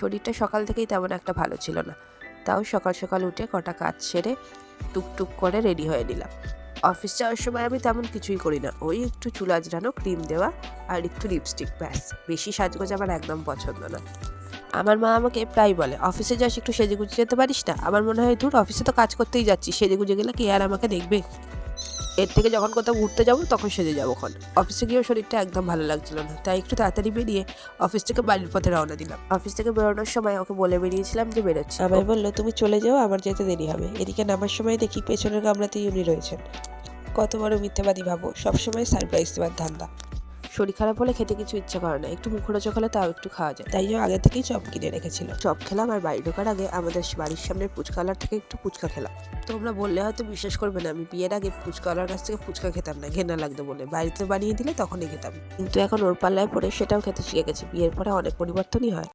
শরীরটা সকাল থেকেই তেমন একটা ভালো ছিল না। তাও সকাল সকাল উঠে কটা কাজ সেরে টুকটুক করে রেডি হয়ে নিলাম। অফিস যাওয়ার সময় আমি তেমন কিছুই করি না। ওই একটু চুল আজরানো ক্রিম দেওয়া আর একটু লিপস্টিক, ব্যাস। বেশি সাজগোজ আমার একদম পছন্দ না। আমার মা আমাকে প্রায় বলে, অফিসে যাস, একটু সেজে গুজে যেতে পারিস না? আমার মনে হয় দূর অফিসে তো কাজ করতেই যাচ্ছি। সেজে গুজে গেলে কি আর আমাকে দেখবে? এর থেকে যখন কোথাও ঘুরতে যাব, তখন সেজে যাব খন অফিসে গিয়েও শরীরটা একদম ভালো লাগছিল না। তাই একটু তাড়াতাড়ি বেরিয়ে অফিস থেকে বাড়ির পথে রওনা দিলাম। অফিস থেকে বেরোনোর সময় ওকে বলে বেরিয়েছিলাম যে বেরোচ্ছি। আমায় বলল, তুমি চলে যাও, আমার যেতে দেরি হবে। এদিকে নামার সময় দেখি পেছনের গামলাতেই উনি রয়েছেন। কত বড় মিথ্যাবাদী ভাবো। সবসময় সারপ্রাইজ দেওয়ার ধান্দা। শরীর খারাপ হলে খেতে কিছু ইচ্ছা করে না। একটু মুখরোচক হলে তাও একটু খাওয়া যায়। তাই জন্য আগে থেকেই চপ কিনে রেখেছিল চপ খেলাম আর বাড়ি ঢোকার আগে আমাদের বাড়ির সামনে ফুচকালার থেকে একটু ফুচকা খেলাম। তোমরা বললে হয়তো বিশ্বাস করবে না, আমি বিয়ের আগে ফুচকাওয়ালার কাছ থেকে ফুচকা খেতাম না ঘেনা লাগতো বলে। বাড়িতে বানিয়ে দিলে তখনই খেতাম। কিন্তু এখন ওর পাল্লায় পড়ে সেটাও খেতে শিখে গেছে। বিয়ের পরে অনেক পরিবর্তনই হয়।